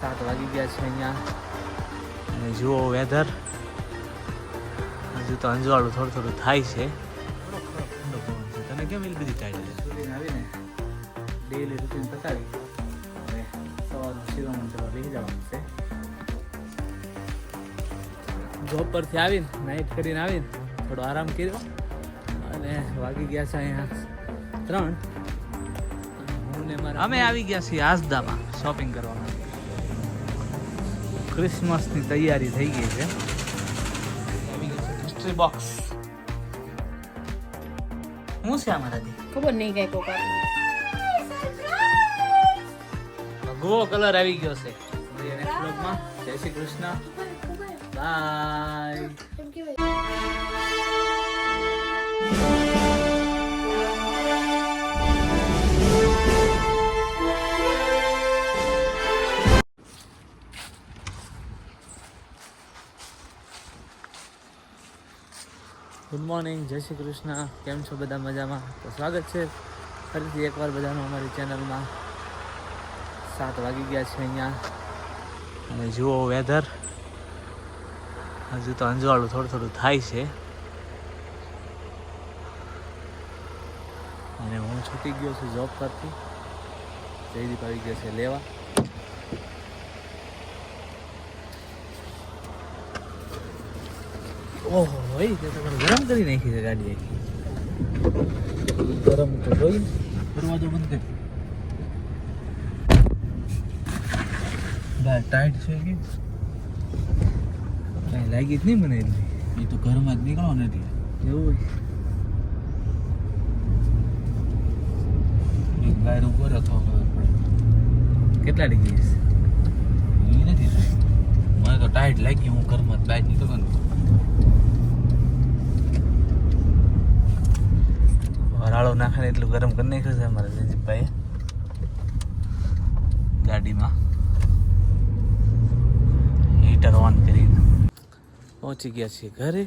સાત વાગી ગયા છે અહીંયા. અને જુઓ વેધર હજુ તો અંજવાળું થોડું થોડું થાય છે. ઠંડો પવન છે તને કેમ એટલી બધી ટાઈટ આવીને ડેલી રૂટીન પતાવી. હવે સવારનું શિરોમણ બેસી જવાનું છે. જોબ પરથી આવીને નાઇટ કરીને આવીને થોડો આરામ કર્યો અને વાગી ગયા છે અહીંયા ત્રણ. અમે આવી ગયા છીએ આસદામાં શોપિંગ કરવા માટે. ક્રિસમસની તૈયારી થઈ ગઈ છે. આવી ગયું છે બોક્સ હું છે આમાંથી ખબર નહીં કઈ કોકા ભગવો કલર આવી ગયો છે. નેક્સ્ટ બ્લોગમાં જય શ્રી કૃષ્ણ. બાય મોર્નિંગ, જય શ્રી કૃષ્ણ. કેમ છો બધા મજામાં? તો સ્વાગત છે. ફરીથી એકવાર બધાનું અમારી ચેનલમાં. સાત વાગી ગયા છે અહીંયા. અને જુઓ વેધર. હજુ તો અંજવાળું થોડું થોડું થાય છે. અને હું છૂટી ગયો છું જોબ પરથી. જયદીપ આવી ગયો છે લેવા. ઓહો ભાઈ તે તો ગરમ કરી નાખી છે ગાડી આખી. ગરમ તો જોઈ દરવાજો બંધ કરી. બહાર ટાઈટ છે કે? કાંઈ લાગી જ નહીં મને એટલી. એ તો ઘરમાં જ નીકળો ને એટલે. એવું એક બાયર ઉપર હતો કેટલા ડિગ્રી છે એ નથી મને તો ટાઈટ લાગી હું ઘરમાં જ બહાર નીકળો ને વરાળો નાખે એટલું ગરમ કરી નાખ્યું છે અમારા જયદીપભાઈએ ગાડીમાં. હીટર ઓન કરીને. પહોંચી ગયા છીએ ઘરે.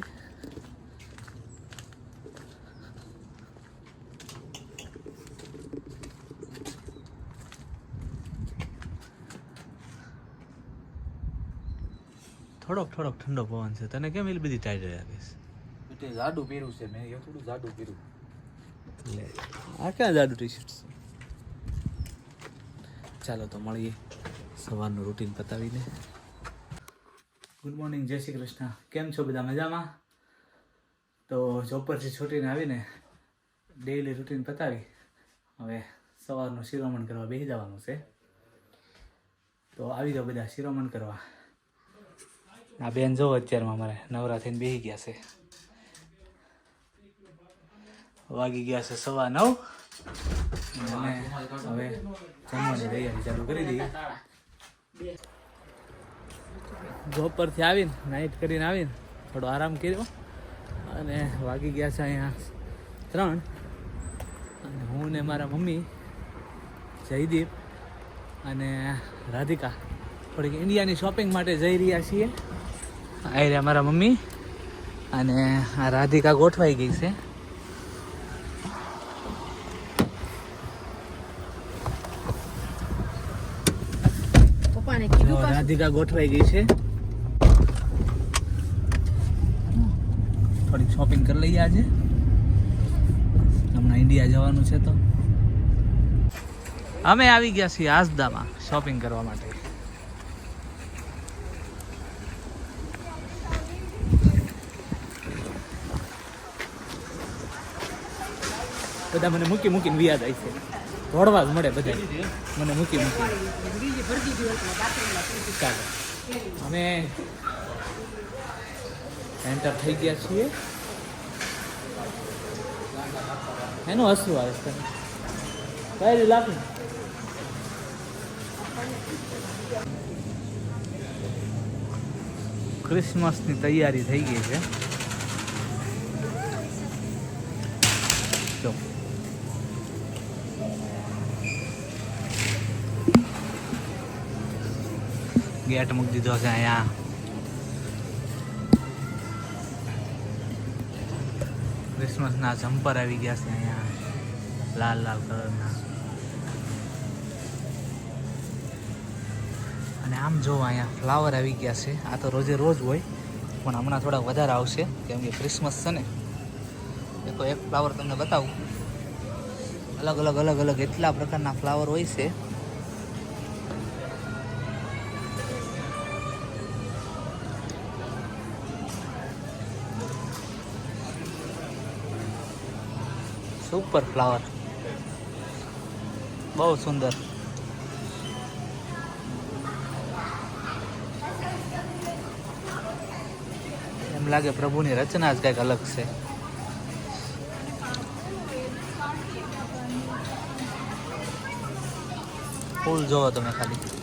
થોડોક થોડોક ઠંડો પવન છે. તને કેમ એટલી બધી ટાઈટ રાખીશ એટલે જાડું પહેર્યું છે, મેં થોડું જાડું લે આ ક્યાં જાડું ટી શર્ટ ચાલો તો મળીએ સવારનું રૂટીન પતાવીને. ગુડ મોર્નિંગ જય શ્રી કૃષ્ણ. કેમ છો બધા મજામાં? તો જોબ પરથી છૂટીને આવીને ડેઈલી રૂટીન પતાવી. હવે સવારનું શિરોમણ કરવા બેસી જવાનું છે. તો આવી જાઓ બધા શિરોમણ કરવા. આ બેન જો અત્યારમાં મારે નવરા થઈને બેસી ગયા છે. વાગી ગયા છે સવા નવ. અને હવે જમવાની તૈયારી ચાલુ કરી દઈએ. જોબ પરથી આવીને નાઇટ કરીને આવીને થોડો આરામ કર્યો. અને વાગી ગયા છે અહીંયા ત્રણ. અને હું ને મારા મમ્મી, જયદીપ અને રાધિકા થોડીક ઇન્ડિયાની શોપિંગ માટે જઈ રહ્યા છીએ. આ રહ્યા મારા મમ્મી અને આ રાધિકા ગોઠવાઈ ગઈ છે. તો કીધું પાછું. રાધિકા ગોઠવાઈ ગઈ છે. થોડીક શોપિંગ કરી લઈએ આજે. હમણાં ઇન્ડિયા જવાનું છે તો. અમે આવી ગયા છીએ આસદામાં શોપિંગ કરવા માટે. બધા મને મૂકી મૂકીને વ્યાજ આવી છે. દોડવા જ મળે બધા મને મૂકી મૂકી. ચાલો. અમે એન્ટર થઈ ગયા છીએ. એનું હસવું આવે છે. કઈ લાગે ક્રિસમસની તૈયારી થઈ ગઈ છે. ગેટ મૂકી દીધો છે અહીંયા. ક્રિસમસના જમ્પર આવી ગયા છે અહીંયા. લાલ લાલ કલરના. અને આમ જો અહીંયા ફ્લાવર આવી ગયા છે. આ તો રોજે રોજ હોય, પણ હમણાં થોડા વધારે આવશે, કેમ કે ક્રિસમસ છે ને, એ તો એક ફ્લાવર તમને બતાવું. અલગ અલગ અલગ અલગ એટલા પ્રકારના ફ્લાવર હોય છે. સુપર ફ્લાવર બહુ સુંદર. એમ લાગે પ્રભુની રચના જ કંઈક અલગ છે. ફૂલ જોવો તમે ખાલી.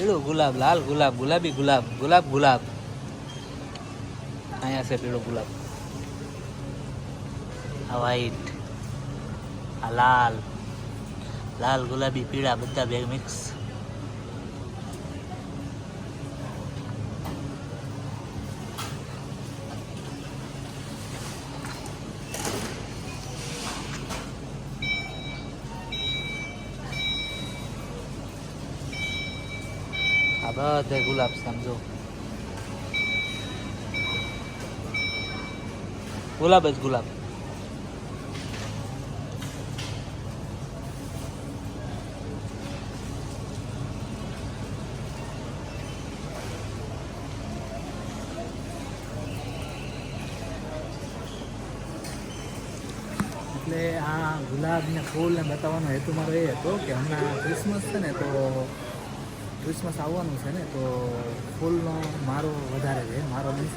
પીળું ગુલાબ લાલ ગુલાબ ગુલાબી ગુલાબ ગુલાબ ગુલાબ અહીંયા છે પીળો ગુલાબ આ વ્હાઈટ આ લાલ લાલ ગુલાબી પીળા બધા બે મિક્સ બધા ગુલાબ સમજો ગુલાબ જ ગુલાબ. એટલે આ ગુલાબ ને ફૂલ ને બતાવવાનો હેતુ મારો એ હતો કે હમણાં ક્રિસમસ છે ને, તો ક્રિસમસ આવવાનું છે ને, તો ફૂલનો મારો વધારે છે, મારો મીન્સ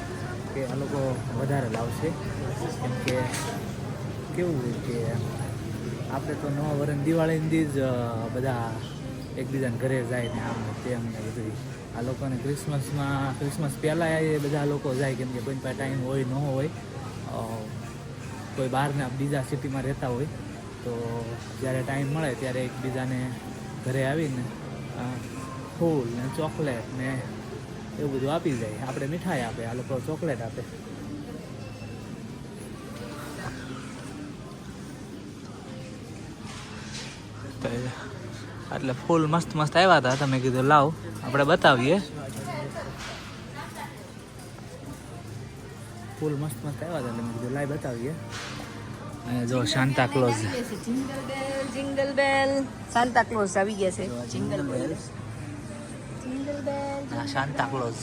કે આ લોકો વધારે લાવશે. કેમ કે કેવું કે આપણે તો નવા વર્ષ દિવાળીથી જ બધા એકબીજાને ઘરે જાય ને આમ તેમ ને બધું આ લોકોને ક્રિસમસમાં ક્રિસમસ પહેલાં એ બધા લોકો જાય, કેમ કે કોઈ પાસે ટાઈમ હોય, ન હોય. કોઈ બહારના બીજા સિટીમાં રહેતા હોય. તો જ્યારે ટાઈમ મળે ત્યારે એકબીજાને ઘરે આવીને ફૂલ ને ચોકલેટ ને એવું બધું આપી જાય આપણે મીઠાઈ આપે આ લોકો ચોકલેટ આપે. એટલે ફૂલ મસ્ત મસ્ત આવ્યા હતા તમે કીધું લાવ આપણે બતાવીએ. ફૂલ મસ્ત મસ્ત આવ્યા હતા તમે કીધું લાઈ બતાવીએ. જો Santa Claus jingle bell jingle bell Santa Claus આવી ગયા છે. જિંગલ બેલ હા શાંતા ક્લોઝ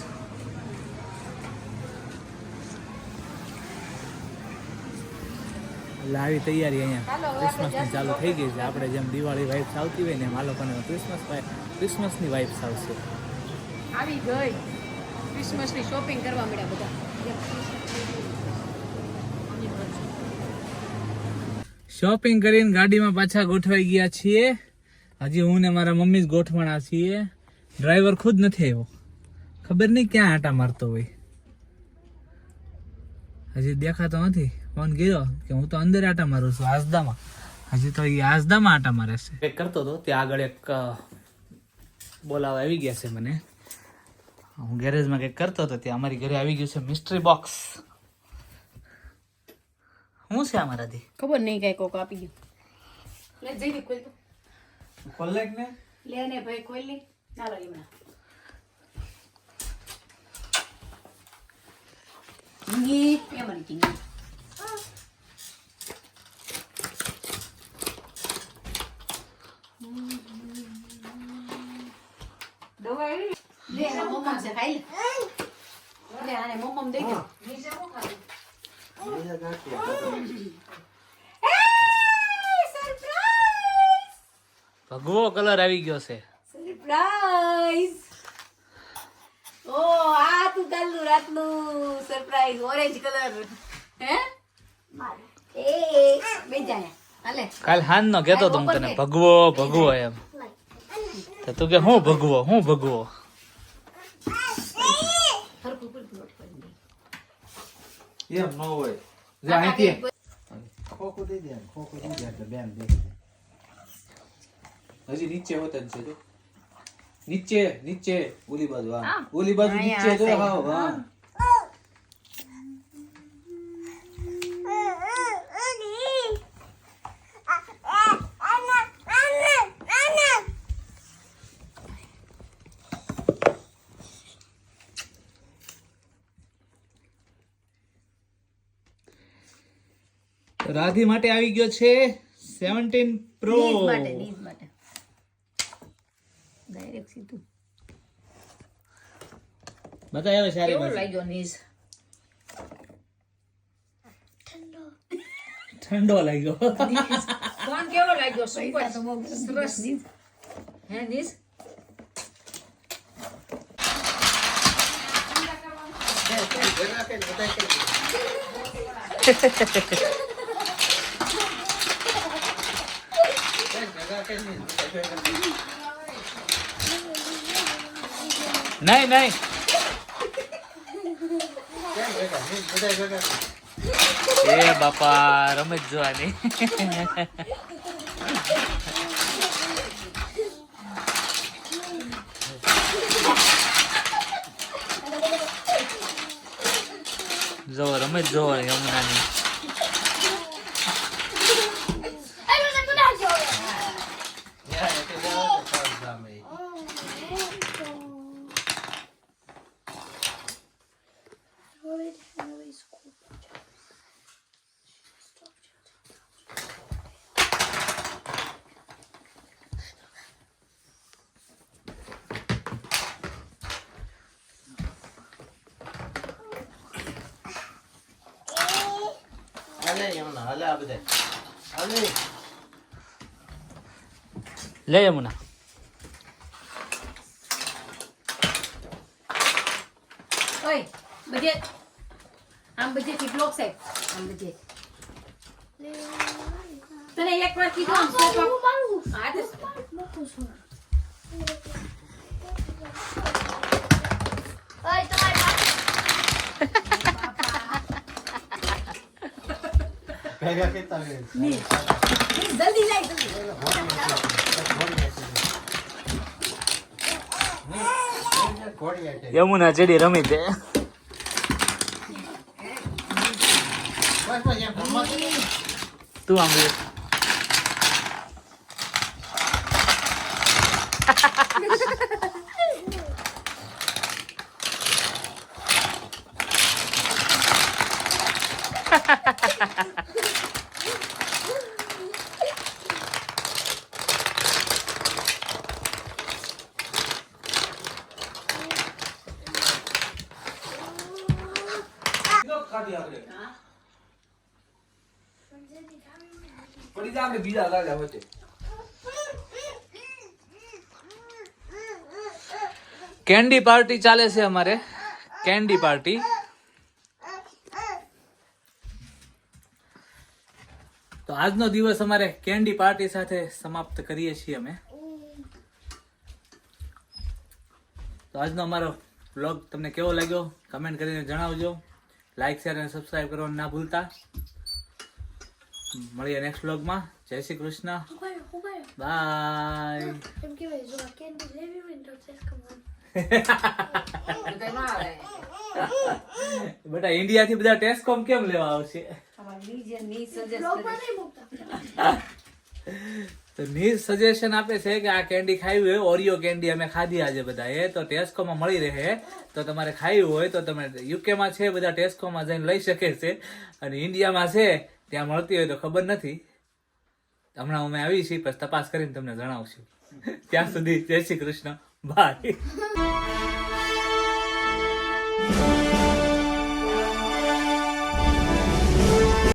એટલે આવી તૈયારી અહીંયા ક્રિસમસની ચાલુ થઈ ગઈ છે. આપણે જેમ દિવાળી વાઇબ્સ આવતી હોય ને એમ આ લોકોને ક્રિસમસ ક્રિસમસની વાઇબ્સ આવશે. આવી ગઈ. ક્રિસમસની શોપિંગ કરવા મળ્યા બધા. શોપિંગ કરીને ગાડીમાં પાછા ગોઠવાઈ ગયા છીએ. હજી હું ને મારા મમ્મી જ ગોઠવણા છીએ. ડ્રાઈવર ખુદ નથી આવ્યો. ખબર નહીં ક્યાં આટા મારતો હોય. હજી દેખાતો નથી. ફોન ગયો કે હું તો અંદર આટા મારું છું આસદામાં. હજી તો એ આસદામાં આટા મારે છે. એક કરતો હતો ત્યાં આગળ એક બોલાવા આવી ગયા છે મને. હું ગેરેજમાં કંઈક કરતો હતો ત્યાં અમારી ઘરે આવી ગયું છે મિસ્ટ્રી બોક્સ શું છે અમારાથી? ખબર નહીં કઈ કોક આપી ગયું. લે જઈને ખોલ તો. ખોલે ને. લે ને ભાઈ ખોલ લે ચાલો એમણા ભગવો કલર આવી ગયો છે. સરપ્રાઈઝ ઓ આ તું કાલનું રાતનું સરપ્રાઈઝ ઓરેન્જ કલર હે? એ બે જાય હાલે. કાલ હાન નો કેતો તો તને ભગવો ભગવો એમ. તો તું કે હું ભગવો હું ભગવો. એમ ન હોય. જો અહીંથી. ખોખું દઈ દે ખોખું દઈ દે બેન દે હજી નીચે હોતા છે તો નીચે નીચે ઓલી બાજુ હા. ઓલી બાજુ નીચે જો હા હા. રાધી માટે આવી ગયો છે સેવન્ટીન પ્રો માટે સીધું બતાય હવે સારી કેવો બાજુ. લાગ્યો નીઝ ઠંડો લાગ્યો ફોન કેવો લાગ્યો સુપર સરસ હે નીઝ નહીં નહીં. એ બાપા રમત જોવાની. જો રમત જો યમુનાની હાલે આ બધા લે યમુના. ઓય બધે આમ બધે થી બ્લોક છે આમ બધે. તને એક વાર કીધું આમ આપ. હા તો ભેગા કેતા રહે જલ્દી જાય જલ્દી યમુના ચડી રમી તે તું આમ રે. પડી જા આપણે બીજા લાગ્યા વચ્ચે કેન્ડી પાર્ટી ચાલે છે અમારે. Candy party. તો આજનો દિવસ અમારે કેન્ડી પાર્ટી સાથે સમાપ્ત કરીએ છીએ અમે. તો આજનો અમારો બ્લોગ તમને કેવો લાગ્યો? કમેન્ટ કરીને જણાવજો. લાઈક શેર અને સબસ્ક્રાઇબ કરવાનું ના ભૂલતા. મળીએ નેક્સ્ટ બ્લોગમાં જય શ્રી કૃષ્ણ. બાય એમ ઇન્ડિયાથી જો કેન્ડી લેવી હોય તો ટેસ્કોમાં બધા ટેસ્ટ કોમ બેટા ઇન્ડિયા થી બધા ટેસ્કોમ કેમ લેવા આવશે તમારે નીચે ની સજેસ્ટ બ્લોગમાં નહીં મૂકતા તો નીર સજેશન આપે છે કે આ કેન્ડી ખાવી હોય ઓરિયો કેન્ડી અમે ખાધી આજે બધા એ તો ટેસ્કોમાં મળી રહે. તો તમારે ખાવી હોય તો તમે યુકેમાં છે, બધા ટેસ્કોમાં જઈને લઈ શકે છે. અને ઇન્ડિયામાં છે, ત્યાં મળતી હોય તો ખબર નથી. હમણાં અમે આવી છીએ, પછી તપાસ કરીને તમને જણાવશું. ત્યાં સુધી જય શ્રી કૃષ્ણ. બાય